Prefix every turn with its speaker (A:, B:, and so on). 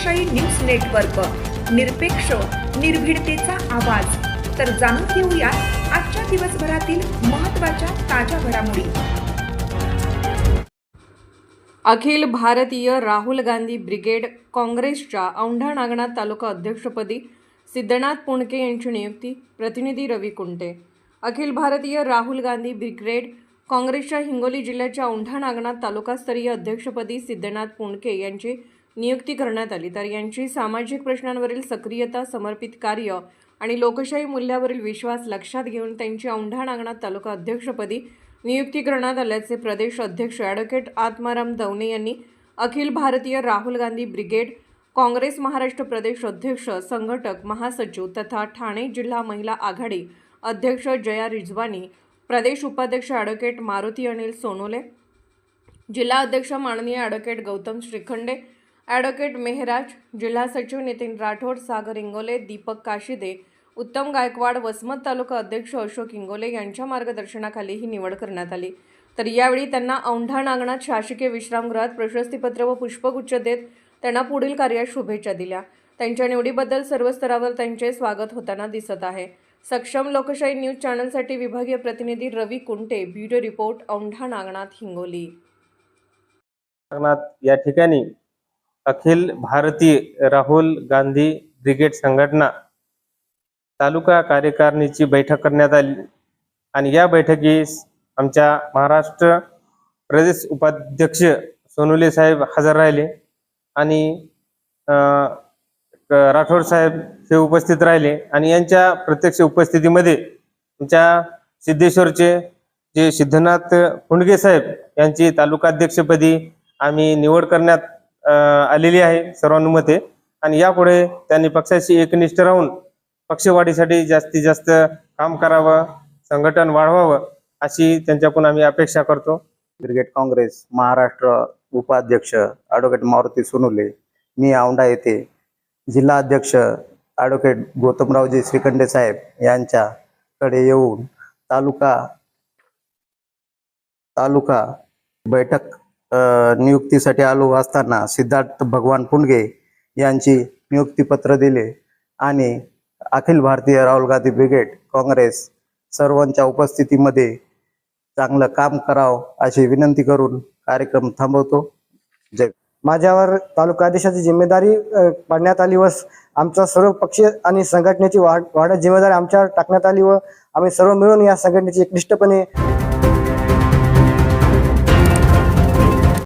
A: लोकशाही news network निरपेक्ष निर्भीडतेचा आवाज तर जाणून घेऊया आजच्या दिवसभरातील महत्त्वाच्या ताज्या घडामोडी
B: अखिल भारतीय राहुल गांधी ब्रिगेड काँग्रेसच्या औंढा नागनाथ तालुका अध्यक्षपदी सिद्धनाथ पुणके यांची नियुक्ती प्रतिनिधी रवी कुंटे अखिल भारतीय राहुल गांधी ब्रिगेड काँग्रेसच्या हिंगोली जिल्ह्याच्या औंढा नागनाथ तालुकास्तरीय अध्यक्षपदी सिद्धनाथ पुणके यांची नियुक्ती करण्यात आली. तर यांची सामाजिक प्रश्नांवरील सक्रियता समर्पित कार्य आणि लोकशाही मूल्यावरील विश्वास लक्षात घेऊन त्यांची औंढा नागनाथ तालुका अध्यक्षपदी नियुक्ती करण्यात आल्याचे प्रदेश अध्यक्ष ॲडव्होकेट आत्माराम दवणे यांनी अखिल भारतीय राहुल गांधी ब्रिगेड काँग्रेस महाराष्ट्र प्रदेश अध्यक्ष संघटक महासचिव तथा ठाणे जिल्हा महिला आघाडी अध्यक्ष जया रिजवानी प्रदेश उपाध्यक्ष ॲडव्होकेट मारुती अनिल सोनोले जिल्हा अध्यक्ष माननीय ॲडव्होकेट गौतम श्रीखंडे ॲडव्होकेट मेहराज जिल्हा सचिव नितीन राठोड सागर इंगोले दीपक काशिदे उत्तम गायकवाड वसमत तालुका अध्यक्ष अशोक इंगोले यांच्या मार्गदर्शनाखाली ही निवड करण्यात आली. तर यावेळी त्यांना औंढा नागनाथ शासकीय विश्रामगृहात प्रशस्तीपत्र व पुष्पगुच्छ देत त्यांना पुढील कार्यात शुभेच्छा दिल्या. त्यांच्या निवडीबद्दल सर्व स्तरावर त्यांचे स्वागत होताना दिसत आहे. सक्षम लोकशाही न्यूज चॅनलसाठी विभागीय प्रतिनिधी रवी कुंटे ब्युरो रिपोर्ट औंढा नागनाथ हिंगोली.
C: नागनाथ या ठिकाणी अखिल भारतीय राहुल गांधी ब्रिगेड संघटना तालुका कार्यकारिणीची बैठक करण्यात आली. आणि या बैठकीस आमच्या महाराष्ट्र प्रदेश उपाध्यक्ष सोनुले साहेब हजर राहिले. आणि राठोड साहेब हे उपस्थित राहिले. आणि यांच्या प्रत्यक्ष उपस्थितीमध्ये आमच्या सिद्धेश्वरचे जे सिद्धनाथ फुंडगे साहेब यांची तालुकाध्यक्षपदी आम्ही निवड करण्यात आलेली आहे सर्वानुमते आणि यापुढे त्यांनी पक्षाशी एकनिष्ठ राहून पक्षवाढीसाठी जास्तीत जास्त काम करावं संघटन वाढवावं अशी त्यांच्याकडून आम्ही अपेक्षा करतो.
D: ब्रिगेड काँग्रेस महाराष्ट्र उपाध्यक्ष ॲडव्होकेट मारुती सोनुले मी औंढा येथे जिल्हा अध्यक्ष ॲडव्होकेट गौतमरावजी श्रीखंडे साहेब यांच्याकडे येऊन तालुका तालुका बैठक नियुक्तीसाठी आलो असताना सिद्धार्थ भगवान पुंडगे यांची नियुक्तीपत्र दिले आणि अखिल भारतीय राहुल गांधी ब्रिगेड काँग्रेस सर्वांच्या उपस्थितीमध्ये चांगलं काम करावं अशी विनंती करून कार्यक्रम थांबवतो. जय
E: माझ्यावर तालुका अध्यक्षाची जिम्मेदारी पाडण्यात आली व आमचा सर्व पक्षीय आणि संघटनेची वाढ वाढत जिम्मेदारी आमच्यावर टाकण्यात आली व आम्ही सर्व मिळून या संघटनेची एकनिष्ठपणे